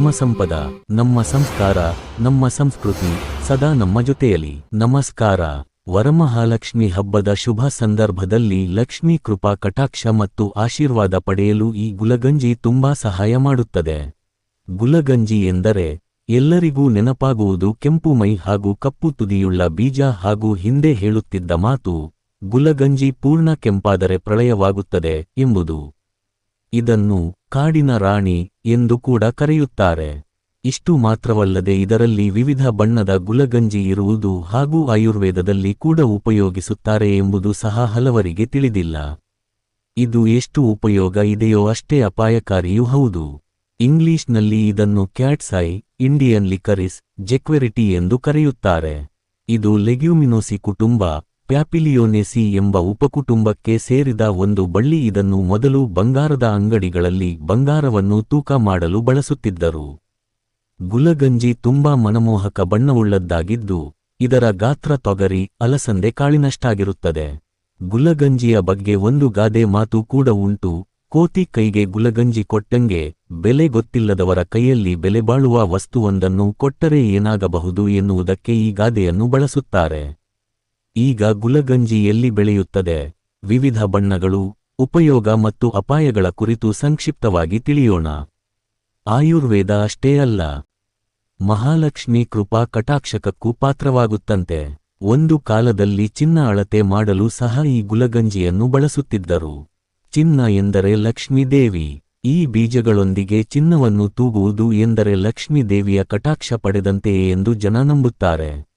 ಧರ್ಮಸಂಪದ ನಮ್ಮ ಸಂಸ್ಕಾರ, ನಮ್ಮ ಸಂಸ್ಕೃತಿ ಸದಾ ನಮ್ಮ ಜೊತೆಯಲ್ಲಿ ನಮಸ್ಕಾರ. ವರಮಹಾಲಕ್ಷ್ಮಿ ಹಬ್ಬದ ಶುಭ ಸಂದರ್ಭದಲ್ಲಿ ಲಕ್ಷ್ಮೀ ಕೃಪಾ ಕಟಾಕ್ಷ ಮತ್ತು ಆಶೀರ್ವಾದ ಪಡೆಯಲು ಈ ಗುಲಗಂಜಿ ತುಂಬಾ ಸಹಾಯ ಮಾಡುತ್ತದೆ. ಗುಲಗಂಜಿ ಎಂದರೆ, ಎಲ್ಲರಿಗೂ ನೆನಪಾಗುವುದು ಕೆಂಪು ಮೈ ಹಾಗೂ ಕಪ್ಪು ತುದಿಯುಳ್ಳ ಬೀಜ ಹಾಗೂ ಹಿಂದೆ ಹೇಳುತ್ತಿದ್ದ ಮಾತು, ಗುಲಗಂಜಿ ಪೂರ್ಣ ಕೆಂಪಾದರೆ ಪ್ರಳಯವಾಗುತ್ತದೆ ಎಂಬುದು. ಇದನ್ನು ಕಾಡಿನ ರಾಣಿ ಎಂದು ಕೂಡ ಕರೆಯುತ್ತಾರೆ. ಇಷ್ಟು ಮಾತ್ರವಲ್ಲದೆ ಇದರಲ್ಲಿ ವಿವಿಧ ಬಣ್ಣದ ಗುಲಗಂಜಿ ಇರುವುದು ಹಾಗೂ ಆಯುರ್ವೇದದಲ್ಲಿ ಕೂಡ ಉಪಯೋಗಿಸುತ್ತಾರೆ ಎಂಬುದು ಸಹ ಹಲವರಿಗೆ ತಿಳಿದಿಲ್ಲ. ಇದು ಎಷ್ಟು ಉಪಯೋಗ ಇದೆಯೋ ಅಷ್ಟೇ ಅಪಾಯಕಾರಿಯೂ ಹೌದು. ಇಂಗ್ಲಿಷ್ನಲ್ಲಿ ಇದನ್ನು ಕ್ಯಾಟ್ಸೈ ಇಂಡಿಯನ್ ಲಿಕರಿಸ್, ಜೆಕ್ವೆರಿಟಿ ಎಂದು ಕರೆಯುತ್ತಾರೆ. ಇದು ಲೆಗ್ಯೂಮಿನೋಸಿ ಕುಟುಂಬ ಪ್ಯಾಪಿಲಿಯೋನೆಸಿ ಎಂಬ ಉಪಕುಟುಂಬಕ್ಕೆ ಸೇರಿದ ಒಂದು ಬಳ್ಳಿ ಇದನ್ನು ಮೊದಲು ಬಂಗಾರದ ಅಂಗಡಿಗಳಲ್ಲಿ ಬಂಗಾರವನ್ನು ತೂಕ ಮಾಡಲು ಬಳಸುತ್ತಿದ್ದರು. ಗುಲಗಂಜಿ ತುಂಬಾ ಮನಮೋಹಕ ಬಣ್ಣವುಳ್ಳದ್ದಾಗಿದ್ದು, ಇದರ ಗಾತ್ರ ತೊಗರಿ, ಅಲಸಂದೆ ಕಾಳಿನಷ್ಟಾಗಿರುತ್ತದೆ. ಗುಲಗಂಜಿಯ ಬಗ್ಗೆ ಒಂದು ಗಾದೆ ಮಾತು ಕೂಡ ಉಂಟು, ಕೋತಿ ಕೈಗೆ ಗುಲಗಂಜಿ ಕೊಟ್ಟಂಗೆ ಬೆಲೆ ಗೊತ್ತಿಲ್ಲದವರ ಕೈಯಲ್ಲಿ ಬೆಲೆ ಬಾಳುವ ವಸ್ತುವೊಂದನ್ನು ಕೊಟ್ಟರೆ ಏನಾಗಬಹುದು ಎನ್ನುವುದಕ್ಕೆ ಈ ಗಾದೆಯನ್ನು ಬಳಸುತ್ತಾರೆ. ಈಗ ಗುಲಗಂಜಿ ಎಲ್ಲಿ ಬೆಳೆಯುತ್ತದೆ? ವಿವಿಧ ಬಣ್ಣಗಳು, ಉಪಯೋಗ ಮತ್ತು ಅಪಾಯಗಳ ಕುರಿತು ಸಂಕ್ಷಿಪ್ತವಾಗಿ ತಿಳಿಯೋಣ. ಆಯುರ್ವೇದ ಅಷ್ಟೇ ಅಲ್ಲ. ಮಹಾಲಕ್ಷ್ಮಿ ಕೃಪಾ ಕಟಾಕ್ಷಕಕ್ಕೂ ಪಾತ್ರವಾಗುತ್ತಂತೆ. ಒಂದು ಕಾಲದಲ್ಲಿ ಚಿನ್ನ ಅಳತೆ ಮಾಡಲು ಸಹ ಈ ಗುಲಗಂಜಿಯನ್ನು ಬಳಸುತ್ತಿದ್ದರು. ಚಿನ್ನ ಎಂದರೆ ಲಕ್ಷ್ಮೀದೇವಿ ಈ ಬೀಜಗಳೊಂದಿಗೆ ಚಿನ್ನವನ್ನು ತೂಗುವುದು ಎಂದರೆ ಲಕ್ಷ್ಮೀದೇವಿಯ ಕಟಾಕ್ಷ ಪಡೆದಂತೆಯೇ ಎಂದು ಜನ ನಂಬುತ್ತಾರೆ.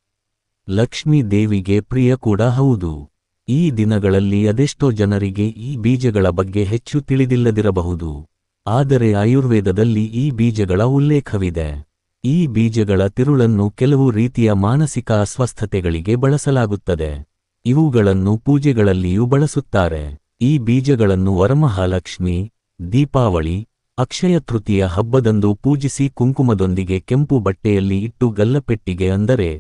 ಲಕ್ಷ್ಮೀ ದೇವಿಗೆ ಪ್ರಿಯ ಕೂಡ ಹೌದು. ಈ ದಿನಗಳಲ್ಲಿ ಅದೆಷ್ಟೋ ಜನರಿಗೆ ಈ ಬೀಜಗಳ ಬಗ್ಗೆ ಹೆಚ್ಚು ತಿಳಿದಿಲ್ಲದಿರಬಹುದು. ಆದರೆ ಆಯುರ್ವೇದದಲ್ಲಿ ಈ ಬೀಜಗಳ ಉಲ್ಲೇಖವಿದೆ. ಈ ಬೀಜಗಳ ತಿರುಳನ್ನು ಕೆಲವು ರೀತಿಯ ಮಾನಸಿಕ ಅಸ್ವಸ್ಥತೆಗಳಿಗೆ ಬಳಸಲಾಗುತ್ತದೆ. ಇವುಗಳನ್ನು ಪೂಜೆಗಳಲ್ಲಿಯೂ ಬಳಸುತ್ತಾರೆ. ಈ ಬೀಜಗಳನ್ನು ವರಮಹಾಲಕ್ಷ್ಮಿ, ದೀಪಾವಳಿ, ಅಕ್ಷಯ ತೃತೀಯ ಹಬ್ಬದಂದು ಪೂಜಿಸಿ ಕುಂಕುಮದೊಂದಿಗೆ ಕೆಂಪು ಬಟ್ಟೆಯಲ್ಲಿ ಇಟ್ಟು ಗಲ್ಲಪೆಟ್ಟಿಗೆ ಅಂದರೆ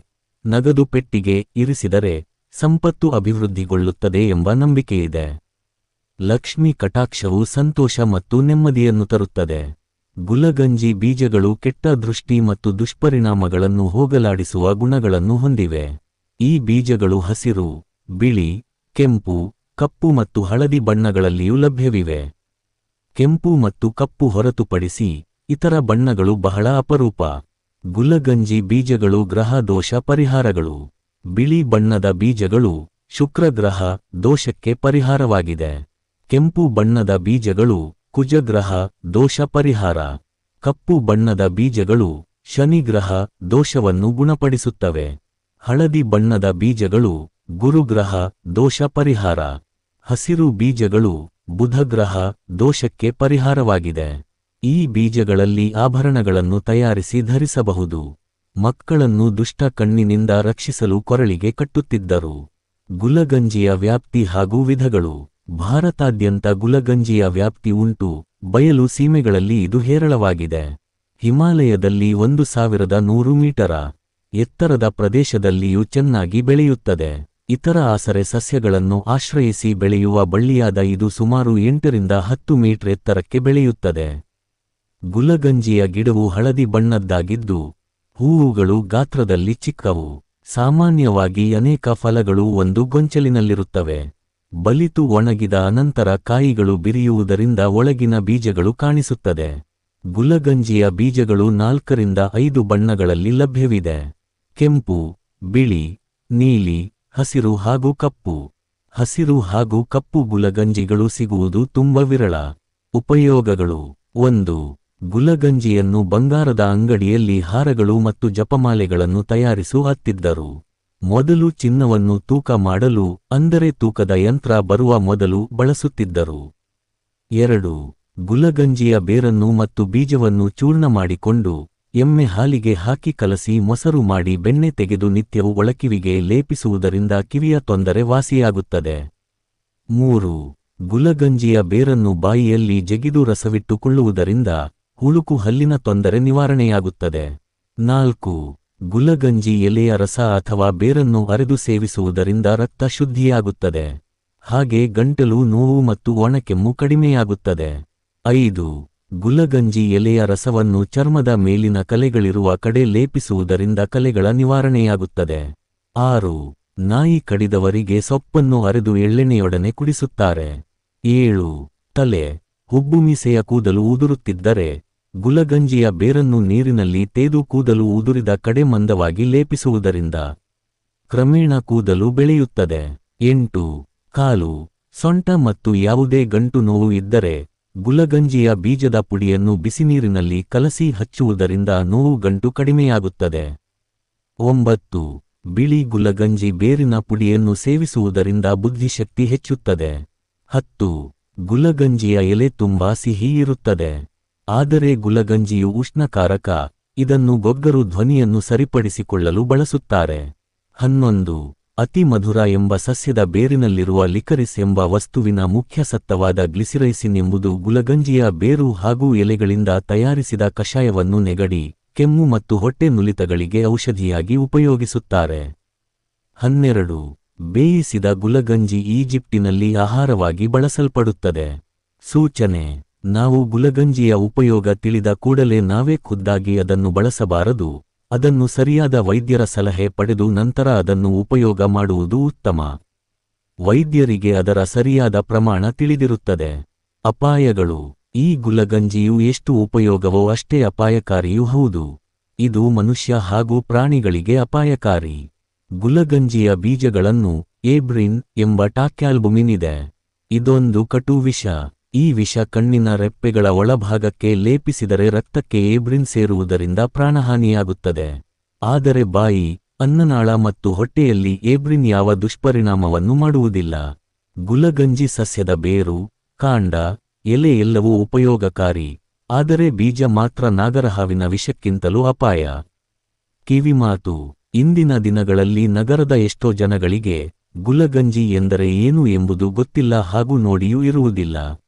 ನಗದು ಪೆಟ್ಟಿಗೆ ಇರಿಸಿದರೆ ಸಂಪತ್ತು ಅಭಿವೃದ್ಧಿಗೊಳ್ಳುತ್ತದೆ ಎಂಬ ನಂಬಿಕೆಯಿದೆ. ಲಕ್ಷ್ಮಿ ಕಟಾಕ್ಷವು ಸಂತೋಷ ಮತ್ತು ನೆಮ್ಮದಿಯನ್ನು ತರುತ್ತದೆ. ಗುಲಗಂಜಿ ಬೀಜಗಳು ಕೆಟ್ಟ ದೃಷ್ಟಿ ಮತ್ತು ದುಷ್ಪರಿಣಾಮಗಳನ್ನು ಹೋಗಲಾಡಿಸುವ ಗುಣಗಳನ್ನು ಹೊಂದಿವೆ. ಈ ಬೀಜಗಳು ಹಸಿರು, ಬಿಳಿ, ಕೆಂಪು, ಕಪ್ಪು ಮತ್ತು ಹಳದಿ ಬಣ್ಣಗಳಲ್ಲಿಯೂ ಲಭ್ಯವಿವೆ. ಕೆಂಪು ಮತ್ತು ಕಪ್ಪು ಹೊರತುಪಡಿಸಿ ಇತರ ಬಣ್ಣಗಳು ಬಹಳ ಅಪರೂಪ. ಗುಲಗಂಜಿ ಬೀಜಗಳು ಗ್ರಹ ದೋಷ ಪರಿಹಾರಗಳು. ಬಿಳಿ ಬಣ್ಣದ ಬೀಜಗಳು ಶುಕ್ರಗ್ರಹ ದೋಷಕ್ಕೆ ಪರಿಹಾರವಾಗಿದೆ. ಕೆಂಪು ಬಣ್ಣದ ಬೀಜಗಳು ಕುಜಗ್ರಹ ದೋಷ ಪರಿಹಾರ. ಕಪ್ಪು ಬಣ್ಣದ ಬೀಜಗಳು ಶನಿಗ್ರಹ ದೋಷವನ್ನು ಗುಣಪಡಿಸುತ್ತವೆ. ಹಳದಿ ಬಣ್ಣದ ಬೀಜಗಳು ಗುರುಗ್ರಹ ದೋಷ ಪರಿಹಾರ. ಹಸಿರು ಬೀಜಗಳು ಬುಧಗ್ರಹ ದೋಷಕ್ಕೆ ಪರಿಹಾರವಾಗಿದೆ. ಈ ಬೀಜಗಳಲ್ಲಿ ಆಭರಣಗಳನ್ನು ತಯಾರಿಸಿ ಧರಿಸಬಹುದು. ಮಕ್ಕಳನ್ನು ದುಷ್ಟ ಕಣ್ಣಿನಿಂದ ರಕ್ಷಿಸಲು ಕೊರಳಿಗೆ ಕಟ್ಟುತ್ತಿದ್ದರು. ಗುಲಗಂಜಿಯ ವ್ಯಾಪ್ತಿ ಹಾಗೂ ವಿಧಗಳು. ಭಾರತಾದ್ಯಂತ ಗುಲಗಂಜಿಯ ವ್ಯಾಪ್ತಿ ಉಂಟು. ಬಯಲು ಸೀಮೆಗಳಲ್ಲಿ ಇದು ಹೇರಳವಾಗಿದೆ. ಹಿಮಾಲಯದಲ್ಲಿ ಒಂದು ಸಾವಿರದ ನೂರು ಮೀಟರ. ಎತ್ತರದ ಪ್ರದೇಶದಲ್ಲಿಯೂ ಚೆನ್ನಾಗಿ ಬೆಳೆಯುತ್ತದೆ. ಇತರ ಆಸರೆ ಸಸ್ಯಗಳನ್ನು ಆಶ್ರಯಿಸಿ ಬೆಳೆಯುವ ಬಳ್ಳಿಯಾದ ಇದು ಸುಮಾರು ಎಂಟರಿಂದ ಹತ್ತು ಮೀಟರ್ ಎತ್ತರಕ್ಕೆ ಬೆಳೆಯುತ್ತದೆ. ಗುಲಗಂಜಿಯ ಗಿಡವು ಹಳದಿ ಬಣ್ಣದ್ದಾಗಿದ್ದು, ಹೂವುಗಳು ಗಾತ್ರದಲ್ಲಿ ಚಿಕ್ಕವು. ಸಾಮಾನ್ಯವಾಗಿ ಅನೇಕ ಫಲಗಳು ಒಂದು ಗೊಂಚಲಿನಲ್ಲಿರುತ್ತವೆ. ಬಲಿತು ಒಣಗಿದ ಅನಂತರ ಕಾಯಿಗಳು ಬಿರಿಯುವುದರಿಂದ ಒಳಗಿನ ಬೀಜಗಳು ಕಾಣಿಸುತ್ತದೆ. ಗುಲಗಂಜಿಯ ಬೀಜಗಳು ನಾಲ್ಕರಿಂದ ಐದು ಬಣ್ಣಗಳಲ್ಲಿ ಲಭ್ಯವಿದೆ. ಕೆಂಪು, ಬಿಳಿ, ನೀಲಿ, ಹಸಿರು ಹಾಗೂ ಕಪ್ಪು. ಹಸಿರು ಹಾಗೂ ಕಪ್ಪು ಗುಲಗಂಜಿಗಳು ಸಿಗುವುದು ತುಂಬ ವಿರಳ ಉಪಯೋಗಗಳು. ಒಂದು ಗುಲಗಂಜಿಯನ್ನು ಬಂಗಾರದ ಅಂಗಡಿಯಲ್ಲಿ ಹಾರಗಳು ಮತ್ತು ಜಪಮಾಲೆಗಳನ್ನು ತಯಾರಿಸು ಹತ್ತಿದ್ದರು. ಮೊದಲು ಚಿನ್ನವನ್ನು ತೂಕ ಮಾಡಲು, ಅಂದರೆ ತೂಕದ ಯಂತ್ರ ಬರುವ ಮೊದಲು ಬಳಸುತ್ತಿದ್ದರು. ಎರಡು ಗುಲಗಂಜಿಯ ಬೇರನ್ನು ಮತ್ತು ಬೀಜವನ್ನು ಚೂರ್ಣ ಮಾಡಿಕೊಂಡು, ಎಮ್ಮೆ ಹಾಲಿಗೆ ಹಾಕಿ ಕಲಸಿ ಮೊಸರು ಮಾಡಿ ಬೆಣ್ಣೆ ತೆಗೆದು ನಿತ್ಯವು ಒಳಕಿವಿಗೆ ಲೇಪಿಸುವುದರಿಂದ ಕಿವಿಯ ತೊಂದರೆ ವಾಸಿಯಾಗುತ್ತದೆ. ಮೂರು ಗುಲಗಂಜಿಯ ಬೇರನ್ನು ಬಾಯಿಯಲ್ಲಿ ಜಗಿದು ರಸವಿಟ್ಟುಕೊಳ್ಳುವುದರಿಂದ ಹುಳುಕು ಹಲ್ಲಿನ ತೊಂದರೆ ನಿವಾರಣೆಯಾಗುತ್ತದೆ. ನಾಲ್ಕು, ಗುಲಗಂಜಿ ಎಲೆಯ ರಸ ಅಥವಾ ಬೇರನ್ನು ಅರೆದು ಸೇವಿಸುವುದರಿಂದ ರಕ್ತ ಶುದ್ಧಿಯಾಗುತ್ತದೆ. ಹಾಗೆ ಗಂಟಲು ನೋವು ಮತ್ತು ಒಣಕೆಮ್ಮು ಕಡಿಮೆಯಾಗುತ್ತದೆ. ಐದು, ಗುಲಗಂಜಿ ಎಲೆಯ ರಸವನ್ನು ಚರ್ಮದ ಮೇಲಿನ ಕಲೆಗಳಿರುವ ಕಡೆ ಲೇಪಿಸುವುದರಿಂದ ಕಲೆಗಳ ನಿವಾರಣೆಯಾಗುತ್ತದೆ. ಆರು, ನಾಯಿ ಕಡಿದವರಿಗೆ ಸೊಪ್ಪನ್ನು ಅರೆದು ಎಳ್ಳೆಣ್ಣೆಯೊಡನೆ ಕುಡಿಸುತ್ತಾರೆ. ಏಳು, ತಲೆ ಹುಬ್ಬುಮೀಸೆಯ ಕೂದಲು ಉದುರುತ್ತಿದ್ದರೆ ಗುಲಗಂಜಿಯ ಬೇರನ್ನು ನೀರಿನಲ್ಲಿ ತೇದು ಕೂದಲು ಉದುರಿದ ಕಡೆ ಮಂದವಾಗಿ ಲೇಪಿಸುವುದರಿಂದ ಕ್ರಮೇಣ ಕೂದಲು ಬೆಳೆಯುತ್ತದೆ. ಎಂಟು, ಕಾಲು, ಸೊಂಟ ಮತ್ತು ಯಾವುದೇ ಗಂಟು ನೋವು ಇದ್ದರೆ ಗುಲಗಂಜಿಯ ಬೀಜದ ಪುಡಿಯನ್ನು ಬಿಸಿನೀರಿನಲ್ಲಿ ಕಲಸಿ ಹಚ್ಚುವುದರಿಂದ ನೋವು ಗಂಟು ಕಡಿಮೆಯಾಗುತ್ತದೆ. ಒಂಬತ್ತು, ಬಿಳಿ ಗುಲಗಂಜಿ ಬೇರಿನ ಪುಡಿಯನ್ನು ಸೇವಿಸುವುದರಿಂದ ಬುದ್ಧಿಶಕ್ತಿ ಹೆಚ್ಚುತ್ತದೆ. ಹತ್ತು ಗುಲಗಂಜಿಯ ಎಲೆ ತುಂಬಾ ಸಿಹಿ ಇರುತ್ತದೆ ಆದರೆ ಗುಲಗಂಜಿಯು ಉಷ್ಣಕಾರಕ, ಇದನ್ನು ಗೊಗ್ಗರು ಧ್ವನಿಯನ್ನು ಸರಿಪಡಿಸಿಕೊಳ್ಳಲು ಬಳಸುತ್ತಾರೆ. ಹನ್ನೊಂದು. ಅತಿ ಮಧುರ ಎಂಬ ಸಸ್ಯದ ಬೇರಿನಲ್ಲಿರುವ ಲಿಕರಿಸ್ ಎಂಬ ವಸ್ತುವಿನ ಮುಖ್ಯ ಸತ್ತವಾದ ಗ್ಲಿಸಿರೈಸಿನ್ ಎಂಬುದು ಗುಲಗಂಜಿಯ ಬೇರು ಹಾಗೂ ಎಲೆಗಳಿಂದ ತಯಾರಿಸಿದ ಕಷಾಯವನ್ನು ನೆಗಡಿ, ಕೆಮ್ಮು ಮತ್ತು ಹೊಟ್ಟೆ ನುಲಿತಗಳಿಗೆ ಔಷಧಿಯಾಗಿ ಉಪಯೋಗಿಸುತ್ತಾರೆ. ಹನ್ನೆರಡು. ಬೇಯಿಸಿದ ಗುಲಗಂಜಿ ಈಜಿಪ್ಟಿನಲ್ಲಿ ಆಹಾರವಾಗಿ ಬಳಸಲ್ಪಡುತ್ತದೆ. ಸೂಚನೆ, ನಾವು ಗುಲಗಂಜಿಯ ಉಪಯೋಗ ತಿಳಿದ ಕೂಡಲೇ ನಾವೇ ಖುದ್ದಾಗಿ ಅದನ್ನು ಬಳಸಬಾರದು, ಅದನ್ನು ಸರಿಯಾದ ವೈದ್ಯರ ಸಲಹೆ ಪಡೆದು ನಂತರ ಅದನ್ನು ಉಪಯೋಗ ಮಾಡುವುದು ಉತ್ತಮ. ವೈದ್ಯರಿಗೆ ಅದರ ಸರಿಯಾದ ಪ್ರಮಾಣ ತಿಳಿದಿರುತ್ತದೆ. ಅಪಾಯಗಳು, ಈ ಗುಲಗಂಜಿಯು ಎಷ್ಟು ಉಪಯೋಗವೋ ಅಷ್ಟೇ ಅಪಾಯಕಾರಿಯೂ ಹೌದು. ಇದು ಮನುಷ್ಯ ಹಾಗೂ ಪ್ರಾಣಿಗಳಿಗೆ ಅಪಾಯಕಾರಿ. ಗುಲಗಂಜಿಯ ಬೀಜಗಳನ್ನು ಏಬ್ರಿನ್ ಎಂಬ ಟಾಕ್ಯಾಲ್ಬುಮಿನ್ ಇದೆ ಇದೊಂದು ಕಟು ವಿಷ. ಈ ವಿಷ ಕಣ್ಣಿನ ರೆಪ್ಪೆಗಳ ಒಳಭಾಗಕ್ಕೆ ಲೇಪಿಸಿದರೆ ರಕ್ತಕ್ಕೆ ಏಬ್ರಿನ್ ಸೇರುವುದರಿಂದ ಪ್ರಾಣಹಾನಿಯಾಗುತ್ತದೆ. ಆದರೆ ಬಾಯಿ, ಅನ್ನನಾಳ ಮತ್ತು ಹೊಟ್ಟೆಯಲ್ಲಿ ಏಬ್ರಿನ್ ಯಾವ ದುಷ್ಪರಿಣಾಮವನ್ನು ಮಾಡುವುದಿಲ್ಲ. ಗುಲಗಂಜಿ ಸಸ್ಯದ ಬೇರು, ಕಾಂಡ, ಎಲೆ ಎಲ್ಲವೂ ಉಪಯೋಗಕಾರಿ. ಆದರೆ ಬೀಜ ಮಾತ್ರ ನಾಗರಹಾವಿನ ವಿಷಕ್ಕಿಂತಲೂ ಅಪಾಯ. ಕಿವಿಮಾತು. ಇಂದಿನ ದಿನಗಳಲ್ಲಿ ನಗರದ ಎಷ್ಟೋ ಜನಗಳಿಗೆ ಗುಲಗಂಜಿ ಎಂದರೆ ಏನು ಎಂಬುದು ಗೊತ್ತಿಲ್ಲ ಹಾಗೂ ನೋಡಿಯೂ ಇರುವುದಿಲ್ಲ.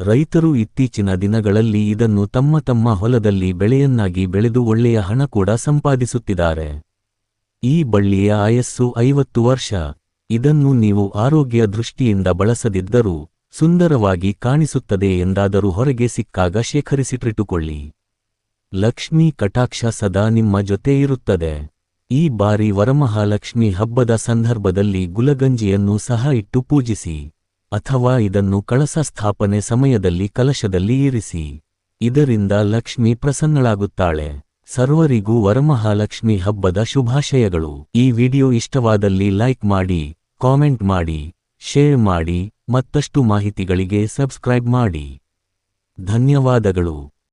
ರೈತರು ಇತ್ತೀಚಿನ ದಿನಗಳಲ್ಲಿ ಇದನ್ನು ತಮ್ಮ ತಮ್ಮ ಹೊಲದಲ್ಲಿ ಬೆಳೆಯನ್ನಾಗಿ ಬೆಳೆದು ಒಳ್ಳೆಯ ಹಣ ಕೂಡ ಸಂಪಾದಿಸುತ್ತಿದ್ದಾರೆ. ಈ ಬಳ್ಳಿಯ ಆಯಸ್ಸು ಐವತ್ತು ವರ್ಷ. ಇದನ್ನು ನೀವು ಆರೋಗ್ಯ ದೃಷ್ಟಿಯಿಂದ ಬಳಸದಿದ್ದರೂ ಸುಂದರವಾಗಿ ಕಾಣಿಸುತ್ತದೆ ಎಂದಾದರೂ ಹೊರಗೆ ಸಿಕ್ಕಾಗ ಶೇಖರಿಸಿಟ್ಟಿಟ್ಟುಕೊಳ್ಳಿ. ಲಕ್ಷ್ಮೀ ಕಟಾಕ್ಷ ಸದಾ ನಿಮ್ಮ ಜೊತೆ ಇರುತ್ತದೆ. ಈ ಬಾರಿ ವರಮಹಾಲಕ್ಷ್ಮಿ ಹಬ್ಬದ ಸಂದರ್ಭದಲ್ಲಿ ಗುಲಗಂಜಿಯನ್ನು ಸಹ ಇಟ್ಟು ಪೂಜಿಸಿ, ಅಥವಾ ಇದನ್ನು ಕಳಸ ಸ್ಥಾಪನೆ ಸಮಯದಲ್ಲಿ ಕಲಶದಲ್ಲಿ ಇರಿಸಿ. ಇದರಿಂದ ಲಕ್ಷ್ಮಿ ಪ್ರಸನ್ನಳಾಗುತ್ತಾಳೆ. ಸರ್ವರಿಗೂ ವರಮಹಾಲಕ್ಷ್ಮಿ ಹಬ್ಬದ ಶುಭಾಶಯಗಳು. ಈ ವಿಡಿಯೋ ಇಷ್ಟವಾದಲ್ಲಿ ಲೈಕ್ ಮಾಡಿ, ಕಾಮೆಂಟ್ ಮಾಡಿ, ಶೇರ್ ಮಾಡಿ, ಮತ್ತಷ್ಟು ಮಾಹಿತಿಗಳಿಗೆ ಸಬ್ಸ್ಕ್ರೈಬ್ ಮಾಡಿ. ಧನ್ಯವಾದಗಳು.